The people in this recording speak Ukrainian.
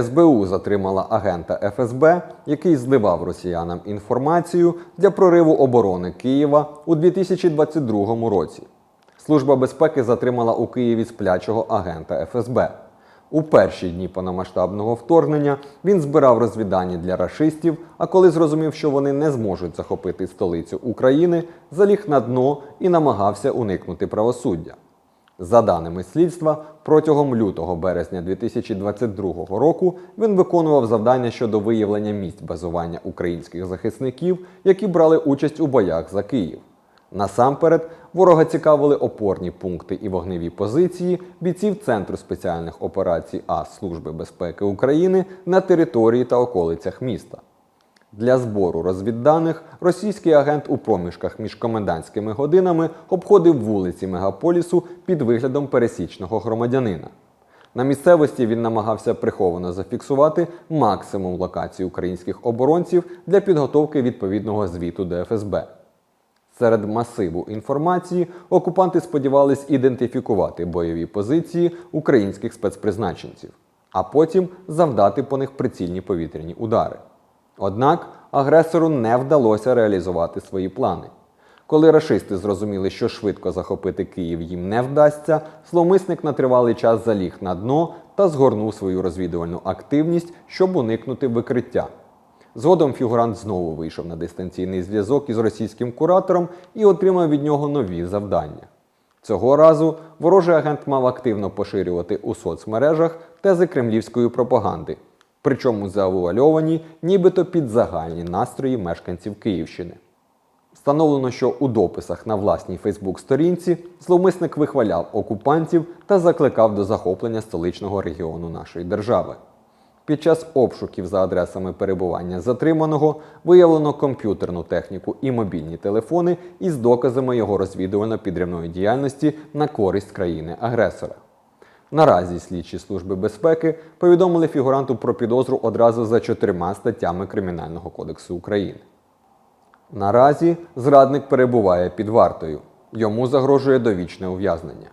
СБУ затримала агента ФСБ, який зливав росіянам інформацію для прориву оборони Києва у 2022 році. Служба безпеки затримала у Києві сплячого агента ФСБ. У перші дні повномасштабного вторгнення він збирав розвідання для рашистів, а коли зрозумів, що вони не зможуть захопити столицю України, заліг на дно і намагався уникнути правосуддя. За даними слідства, протягом лютого березня 2022 року він виконував завдання щодо виявлення місць базування українських захисників, які брали участь у боях за Київ. Насамперед, ворога цікавили опорні пункти і вогневі позиції бійців Центру спеціальних операцій А Служби безпеки України на території та околицях міста. Для збору розвідданих російський агент у проміжках між комендантськими годинами обходив вулиці мегаполісу під виглядом пересічного громадянина. На місцевості він намагався приховано зафіксувати максимум локацій українських оборонців для підготовки відповідного звіту до ФСБ. Серед масиву інформації окупанти сподівались ідентифікувати бойові позиції українських спецпризначенців, а потім завдати по них прицільні повітряні удари. Однак агресору не вдалося реалізувати свої плани. Коли рашисти зрозуміли, що швидко захопити Київ їм не вдасться, зловмисник на тривалий час заліг на дно та згорнув свою розвідувальну активність, щоб уникнути викриття. Згодом фігурант знову вийшов на дистанційний зв'язок із російським куратором і отримав від нього нові завдання. Цього разу ворожий агент мав активно поширювати у соцмережах тези кремлівської пропаганди, причому завуальовані нібито під загальні настрої мешканців Київщини. Встановлено, що у дописах на власній Фейсбук-сторінці зловмисник вихваляв окупантів та закликав до захоплення столичного регіону нашої держави. Під час обшуків за адресами перебування затриманого виявлено комп'ютерну техніку і мобільні телефони із доказами його розвідувально-підривної діяльності на користь країни-агресора. Наразі слідчі служби безпеки повідомили фігуранту про підозру одразу за чотирма статтями Кримінального кодексу України. Наразі зрадник перебуває під вартою. Йому загрожує довічне ув'язнення.